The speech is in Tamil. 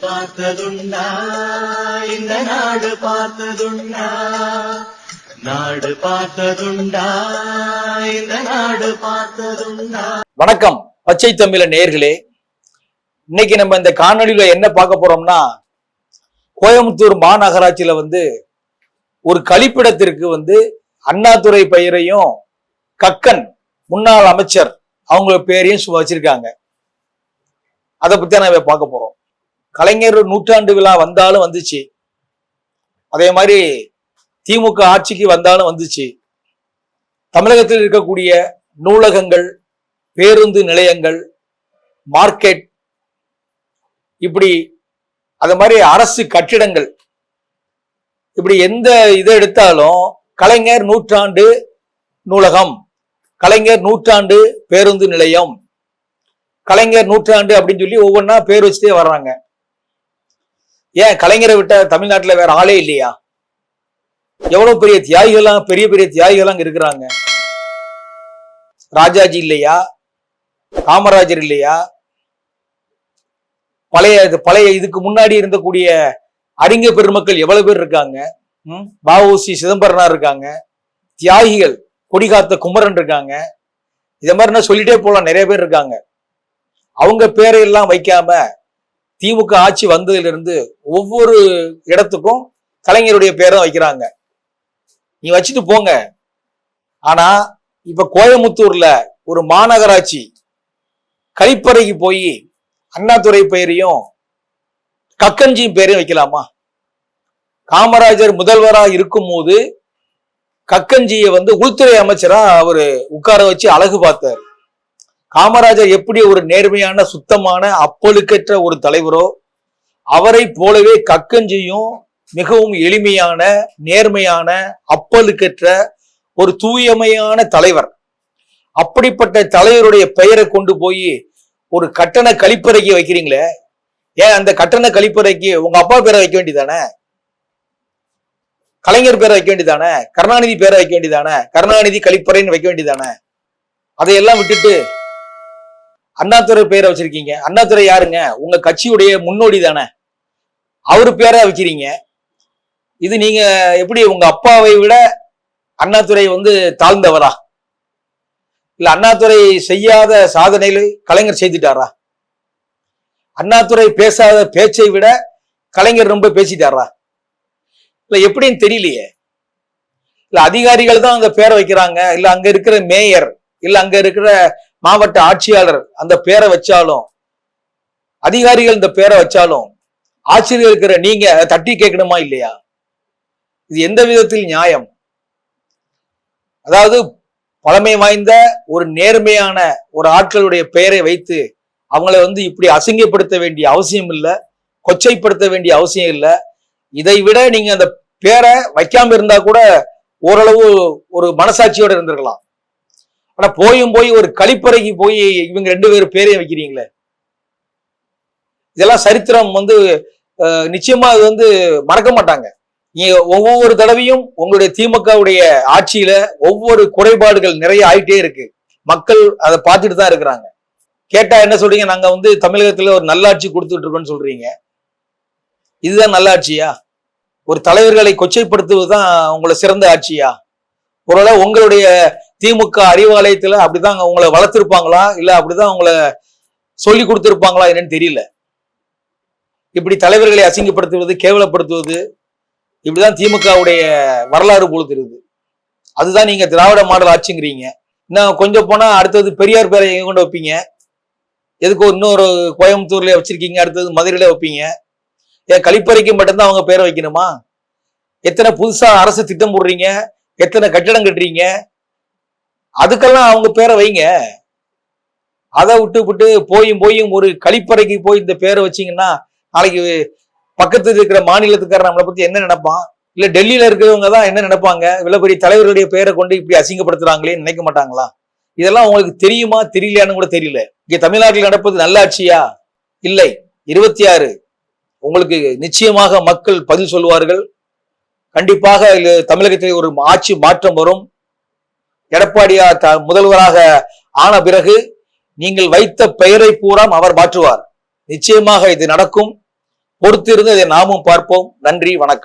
பார்த்ததுண்டா இந்த நாடு பார்த்ததுண்டா நாடு பார்த்ததுண்டா இந்த நாடு பார்த்ததுண்டா. வணக்கம் பச்சை தமிழ நேர்களே. இன்னைக்கு நம்ம இந்த காணொலியில என்ன பார்க்க போறோம்னா கோயம்புத்தூர் மாநகராட்சியில வந்து ஒரு கழிப்பிடத்திற்கு வந்து அண்ணாதுரை பெயரையும் கக்கன் முன்னாள் அமைச்சர் அவங்க பேரையும் வச்சிருக்காங்க. அதை பத்தி நம்ம பார்க்க போறோம். கலைஞர் நூற்றாண்டு விழா வந்தாலும் வந்துச்சு. அதே மாதிரி திமுக ஆட்சிக்கு வந்தாலும் வந்துச்சு. தமிழகத்தில் இருக்கக்கூடிய நூலகங்கள் பேருந்து நிலையங்கள் மார்க்கெட் இப்படி அது மாதிரி அரசு கட்டிடங்கள் இப்படி எந்த இதை எடுத்தாலும் கலைஞர் நூற்றாண்டு நூலகம் கலைஞர் நூற்றாண்டு பேருந்து நிலையம் கலைஞர் நூற்றாண்டு அப்படின்னு சொல்லி ஒவ்வொன்றா பேர் வச்சுட்டே வர்றாங்க. ஏன் கலைஞரை விட்ட தமிழ்நாட்டில் வேற ஆளே இல்லையா? எவ்வளவு பெரிய தியாகிகள்லாம் பெரிய பெரிய தியாகிகள்லாம் அங்க இருக்கிறாங்க. ராஜாஜி இல்லையா? காமராஜர் இல்லையா? பழைய இது பழைய இதுக்கு முன்னாடி இருந்தக்கூடிய அறிஞ பெருமக்கள் எவ்வளவு பேர் இருக்காங்க? ம்? வஉசி சிதம்பரனார் இருக்காங்க. தியாகிகள் கொடிகாத்த குமரன் இருக்காங்க. இத மாதிரி நான் சொல்லிட்டே போலாம் நிறைய பேர் இருக்காங்க. அவங்க பேரையெல்லாம் வைக்காம திமுக ஆட்சி வந்ததிலிருந்து ஒவ்வொரு இடத்துக்கும் கலைஞருடைய பேரை தான் வைக்கிறாங்க. நீ வச்சுட்டு போங்க. ஆனா இப்ப கோயமுத்தூர்ல ஒரு மாநகராட்சி கழிப்பறைக்கு போய் அண்ணாதுரை பெயரையும் கக்கன்ஜியும் பேரையும் வைக்கலாமா? காமராஜர் முதல்வரா இருக்கும்போது கக்கன்ஜியை வந்து உள்துறை அமைச்சரா அவரு உட்கார வச்சு அழகு பார்த்தார். காமராஜர் எப்படி ஒரு நேர்மையான சுத்தமான அப்பழுக்கற்ற ஒரு தலைவரோ அவரை போலவே கக்கஞ்சியும் மிகவும் எளிமையான நேர்மையான அப்பழுக்கற்ற ஒரு தூயமையான தலைவர். அப்படிப்பட்ட தலைவருடைய பெயரை கொண்டு போய் ஒரு கட்டண கழிப்பறைக்கு வைக்கிறீங்களே? ஏன் அந்த கட்டண கழிப்பறைக்கு உங்க அப்பா பேரை வைக்க வேண்டியதானே? கலைஞர் பேரை வைக்க வேண்டியதானே? கருணாநிதி பேரை வைக்க வேண்டியதானே? கருணாநிதி கழிப்பறைன்னு வைக்க வேண்டியதானே? அதையெல்லாம் விட்டுட்டு அண்ணாதுரை பேரை வச்சிருக்கீங்க. அண்ணாதுரை யாருங்க? உங்க கட்சியுடைய முன்னோடி தானே. அவரு பேரை வைக்கிறீங்க. இது நீங்க எப்படி உங்க அப்பாவை விட அண்ணாதுரை வந்து தாழ்ந்தவரா? இல்ல அண்ணாதுரை செய்யாத சாதனைகளை கலைஞர் செய்துட்டாரா? அண்ணாதுரை பேசாத பேச்சை விட கலைஞர் ரொம்ப பேசிட்டாரா? இல்ல எப்படின்னு தெரியலையே. இல்ல அதிகாரிகள் தான் அங்க பேரை வைக்கிறாங்க. இல்ல அங்க இருக்கிற மேயர் இல்ல அங்க இருக்கிற மாவட்ட ஆட்சியாளர் அந்த பேரை வச்சாலும் அதிகாரிகள் இந்த பேரை வச்சாலும் ஆட்சியில் இருக்கிற நீங்க தட்டி கேட்கணுமா இல்லையா? இது எந்த விதத்தில் நியாயம்? அதாவது பழமை வாய்ந்த ஒரு நேர்மையான ஒரு ஆட்களுடைய பெயரை வைத்து அவங்கள வந்து இப்படி அசிங்கப்படுத்த வேண்டிய அவசியம் இல்லை கொச்சைப்படுத்த வேண்டிய அவசியம் இல்லை. இதை விட நீங்க அந்த பேரை வைக்காம இருந்தா கூட ஓரளவு ஒரு மனசாட்சியோட இருந்திருக்கலாம். ஆனா போயும் போய் ஒரு கழிப்பறைக்கு போய் இவங்க ரெண்டு பேரும் பேரையும் வைக்கிறீங்களே? இதெல்லாம் சரித்திரம் வந்து நிச்சயமா அது வந்து மறக்க மாட்டாங்க. நீங்க ஒவ்வொரு தடவையும் உங்களுடைய திமுகவுடைய ஆட்சியில ஒவ்வொரு குறைபாடுகள் நிறைய ஆயிட்டே இருக்கு. மக்கள் அதை பார்த்துட்டு தான் இருக்கிறாங்க. கேட்டா என்ன சொல்றீங்க? நாங்க வந்து தமிழகத்துல ஒரு நல்லாட்சி கொடுத்துட்டு இருக்கோம்னு சொல்றீங்க. இதுதான் நல்லாட்சியா? ஒரு தலைவர்களை கொச்சைப்படுத்துவதுதான் உங்களை சிறந்த ஆட்சியா? ஒருவேளை உங்களுடைய திமுக அறிவாலயத்துல அப்படிதான் உங்களை வளர்த்திருப்பாங்களா? இல்ல அப்படிதான் உங்களை சொல்லி கொடுத்திருப்பாங்களா என்னன்னு தெரியல. இப்படி தலைவர்களை அசிங்கப்படுத்துவது கேவலப்படுத்துவது இப்படிதான் திமுகவுடைய வரலாறு போல தெரியுது அதுதான் நீங்க திராவிட மாடல் ஆட்சிங்கிறீங்க. இன்னும் கொஞ்சம் போனா அடுத்தது பெரியார் பேரை எங்க கொண்டு வைப்பீங்க? எதுக்கு இன்னொரு கோயம்புத்தூர்ல வச்சிருக்கீங்க அடுத்தது மதுரையில வைப்பீங்க? ஏன் கழிப்பறைக்கு மட்டும்தான் அவங்க பேரை வைக்கணுமா? எத்தனை புதுசா அரசு திட்டம் போடுறீங்க? எத்தனை கட்டடம் கட்டுறீங்க? அதுக்கெல்லாம் அவங்க பேரை வைங்க. அதை விட்டு விட்டு போயும் போயும் ஒரு கழிப்பறைக்கு போய் இந்த பேரை வச்சீங்கன்னா நாளைக்கு பக்கத்துல இருக்கிற மாநிலத்துக்காரர் நம்மளை பத்தி என்ன நினைப்பான்? இல்ல டெல்லியில இருக்கிறவங்க தான் என்ன நினைப்பாங்க? விலைப்படி பெரிய தலைவர்களுடைய பேரை கொண்டு இப்படி அசிங்கப்படுத்துறாங்களே நினைக்க மாட்டாங்களா? இதெல்லாம் உங்களுக்கு தெரியுமா தெரியலையான்னு கூட தெரியல. இங்க தமிழ்நாட்டில் நடப்பது நல்லாட்சியா? இல்லை. இருபத்தி ஆறு உங்களுக்கு நிச்சயமாக மக்கள் பதில் சொல்வார்கள் கண்டிப்பாக தமிழகத்தில் ஒரு ஆட்சி மாற்றம் வரும். எடப்பாடியார் த- முதல்வராக ஆன பிறகு நீங்கள் வைத்த பெயரை பூராம் அவர் மாற்றுவார். நிச்சயமாக இது நடக்கும். பொறுத்திருந்து அதை நாமும் பார்ப்போம். நன்றி வணக்கம்.